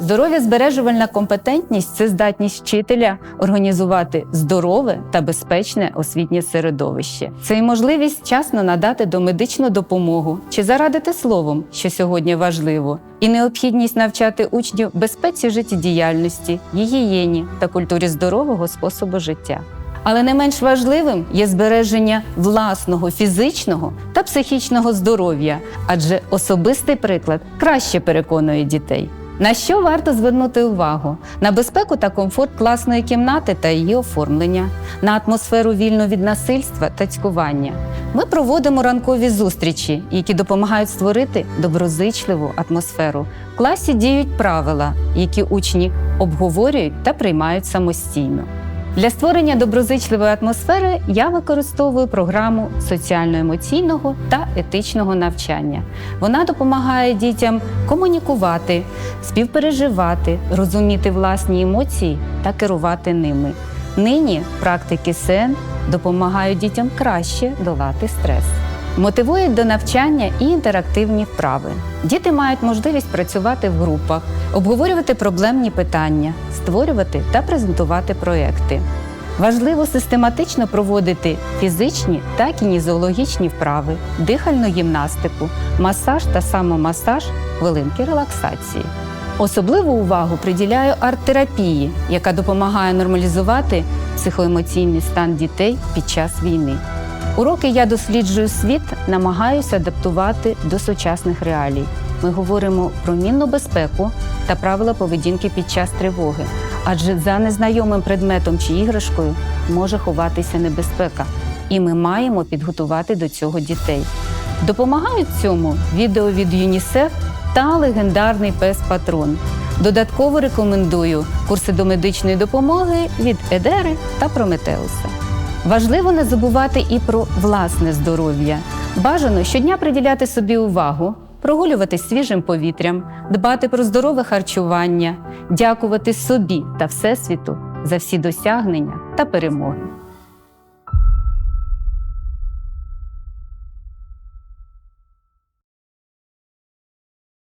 Здоров'я збережувальна компетентність це здатність вчителя організувати здорове та безпечне освітнє середовище. Це і можливість вчасно надати домедичну допомогу чи зарадити словом, що сьогодні важливо, і необхідність навчати учнів безпеці життєдіяльності, гігієні та культурі здорового способу життя. Але не менш важливим є збереження власного фізичного та психічного здоров'я, адже особистий приклад краще переконує дітей. На що варто звернути увагу? На безпеку та комфорт класної кімнати та її оформлення, на атмосферу вільну від насильства та цькування. Ми проводимо ранкові зустрічі, які допомагають створити доброзичливу атмосферу. В класі діють правила, які учні обговорюють та приймають самостійно. Для створення доброзичливої атмосфери я використовую програму соціально-емоційного та етичного навчання. Вона допомагає дітям комунікувати, співпереживати, розуміти власні емоції та керувати ними. Нині практики СЕН допомагають дітям краще долати стрес. Мотивують до навчання і інтерактивні вправи. Діти мають можливість працювати в групах, обговорювати проблемні питання, створювати та презентувати проекти. Важливо систематично проводити фізичні та кінезіологічні вправи, дихальну гімнастику, масаж та самомасаж, хвилинки релаксації. Особливу увагу приділяю арт-терапії, яка допомагає нормалізувати психоемоційний стан дітей під час війни. Уроки я досліджую світ, намагаюся адаптувати до сучасних реалій. Ми говоримо про мінну безпеку та правила поведінки під час тривоги, адже за незнайомим предметом чи іграшкою може ховатися небезпека, і ми маємо підготувати до цього дітей. Допомагають цьому відео від ЮНІСЕФ та легендарний пес Патрон. Додатково рекомендую курси до медичної допомоги від Едери та Прометеуса. Важливо не забувати і про власне здоров'я. Бажано щодня приділяти собі увагу, прогулюватись свіжим повітрям, дбати про здорове харчування, дякувати собі та Всесвіту за всі досягнення та перемоги.